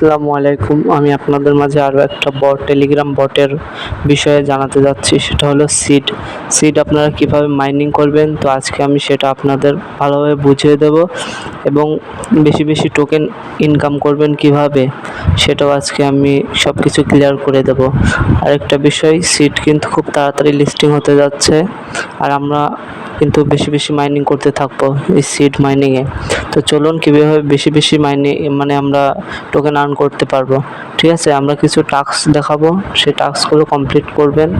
আসসালামু আলাইকুম। আমি আপনাদের মাঝে আরও একটা বট টেলিগ্রাম বটের বিষয়ে জানাতে যাচ্ছি। সেটা হলো সিড সিড আপনারা কীভাবে মাইনিং করবেন? তো আজকে আমি সেটা আপনাদের ভালোভাবে বুঝিয়ে দেব এবং বেশি বেশি টোকেন ইনকাম করবেন কীভাবে, সেটাও আজকে আমি সব কিছু ক্লিয়ার করে দেব। আরেকটা বিষয় সিড কিন্তু খুব তাড়াতাড়ি লিস্টিং হতে যাচ্ছে আর আমরা কিন্তু বেশি বেশি মাইনিং করতে থাকব এই সিড মাইনিংয়ে তো চলুন কীভাবে বেশি বেশি মাইনিং মানে আমরা টোকেন আর্ন করতে পারব। ঠিক আছে, আমরা কিছু টাস্ক দেখাবো। সেই টাস্কগুলো কমপ্লিট করবেন।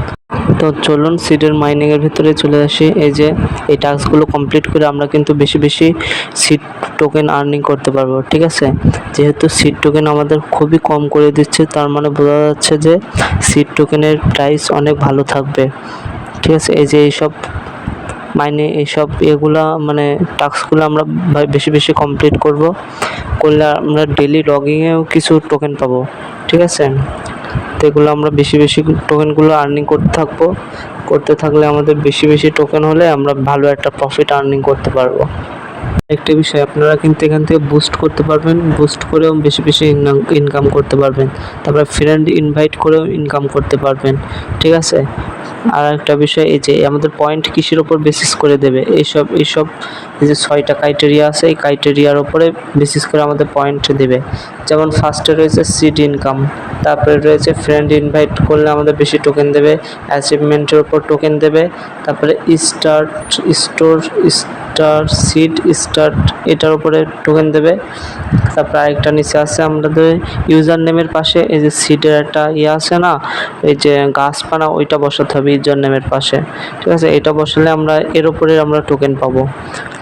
তো চলুন সিডের মাইনিংয়ের ভিতরে চলে আসি। এই যে, এই টাস্কগুলো কমপ্লিট করে আমরা কিন্তু বেশি বেশি সিড টোকেন আর্নিং করতে পারব। ঠিক আছে? যেহেতু সিড টোকেন আমাদের খুবই কম করে দিচ্ছে, তার মানে বোঝা যাচ্ছে যে সিড টোকেনের প্রাইস অনেক ভালো থাকবে। ঠিক আছে? এই যে এইসব মাইনে এইসব এগুলা মানে টাস্কগুলো আমরা বেশি বেশি কমপ্লিট করব। করলে আমরা ডেলি লগিংয়েও কিছু টোকেন পাবো, ঠিক আছে? তো এগুলো আমরা বেশি বেশি টোকেনগুলো আর্নিং করতে থাকব। করতে থাকলে আমাদের বেশি বেশি টোকেন হলে আমরা ভালো একটা প্রফিট আর্নিং করতে পারব। একটা বিষয়, আপনারা কিন্তু এখান থেকে বুস্ট করতে পারবেন। বুস্ট করেও বেশি বেশি ইনকাম করতে পারবেন। তারপরে ফ্রেন্ড ইনভাইট করেও ইনকাম করতে পারবেন, ঠিক আছে? আর একটা বিষয় এই যে আমাদের পয়েন্ট কিসের উপর বেসিস করে দেবে এইসব এইসব এই যে ছয়টা ক্রাইটেরিয়া আছে, এই ক্রাইটেরিয়ার ওপরে বেসিস করে আমাদের পয়েন্ট দেবে। যেমন ফার্স্টে রয়েছে সিড ইনকাম তারপরে রয়েছে ফ্রেন্ড ইনভাইট করলে আমাদের বেশি টোকেন দেবে অ্যাচিভমেন্টের ওপর টোকেন দেবে, তারপরে start store star seed start এটার উপরে টোকেন দেবে। তারপরে আরেকটা নিচে আছে আমাদের ইউজার নেমের পাশে, এই যে সিডের একটা ইয়ে আছে না, এই যে গাছপানা ওইটা বসাতে হবে ইউজার নেমের পাশে। ঠিক আছে? এটা বসালে আমরা, এর উপরে আমরা টোকেন পাবো।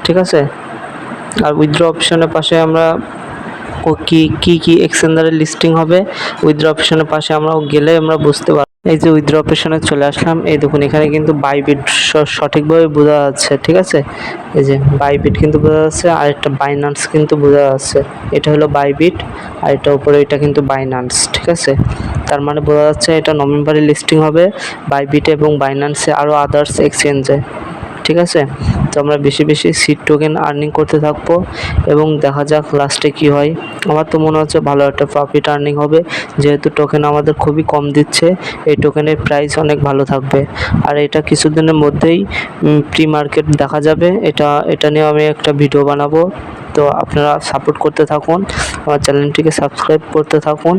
ঠিক আছে? আর উইথড্র অপশনের পাশে আমরা ও কি কি কি এক্সচেঞ্জারের লিস্টিং হবে উইথড্র অপশনের পাশে আমরা গেলে আমরা বুঝতে পারব। এই যে উইথড্র অপশনে চলে আসলাম, এই দেখুন এখানে কিন্তু বাইবিট সঠিকভাবে বোঝা যাচ্ছে, ঠিক আছে? এই যে বাইবিট কিন্তু বোঝা যাচ্ছে আর একটা বাইনান্স কিন্তু বোঝা যাচ্ছে। এটা হলো বাইবিট আর এটা উপরে এটা কিন্তু বাইনান্স ঠিক আছে? তার মানে বোঝা যাচ্ছে এটা নভেম্বরে লিস্টিং হবে বাইবিটে এবং বাইনান্সে আরও আদার্স এক্সচেঞ্জে ঠিক আছে? তো আমরা বেশি বেশি সিট টোকেন আর্নিং করতে থাকব এবং দেখা যাক লাস্টে কি হয়। আমার তো মনে হচ্ছে ভালো একটা প্রফিট আর্নিং হবে। যেহেতু টোকেন আমাদের খুবই কম দিচ্ছে, এই টোকেনের প্রাইস অনেক ভালো থাকবে। আর এটা কিছুদিনের মধ্যেই প্রি মার্কেট দেখা যাবে। এটা এটা নিয়ে আমি একটা ভিডিও বানাবো। তো আপনারা সাপোর্ট করতে থাকুন। আমার চ্যানেলটিকে সাবস্ক্রাইব করতে থাকুন।